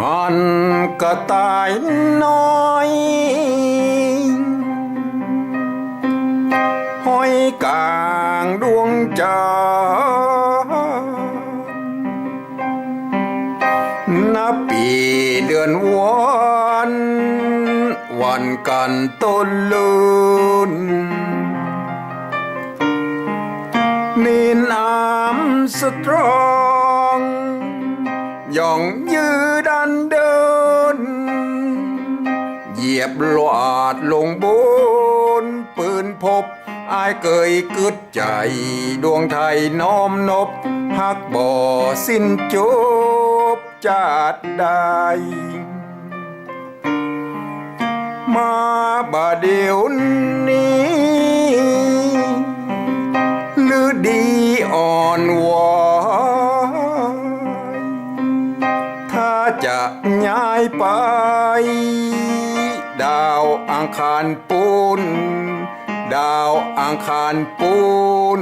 อันกระต่ายน้อยห้อยกลางดวงจันทร์นับปีเดือนวันวันกันต้นลืนนี่น้ำสตรองย่องยืด นเดิน เหยียบหลอดลงบนปืนพบอายเกยกึดใจดวงไทยน้อมนบหักบ่อสิ้นจบจาดใดมาบาเดียวนี้ จะย้ายไป ดาวอังคารปูน ดาวอังคารปูน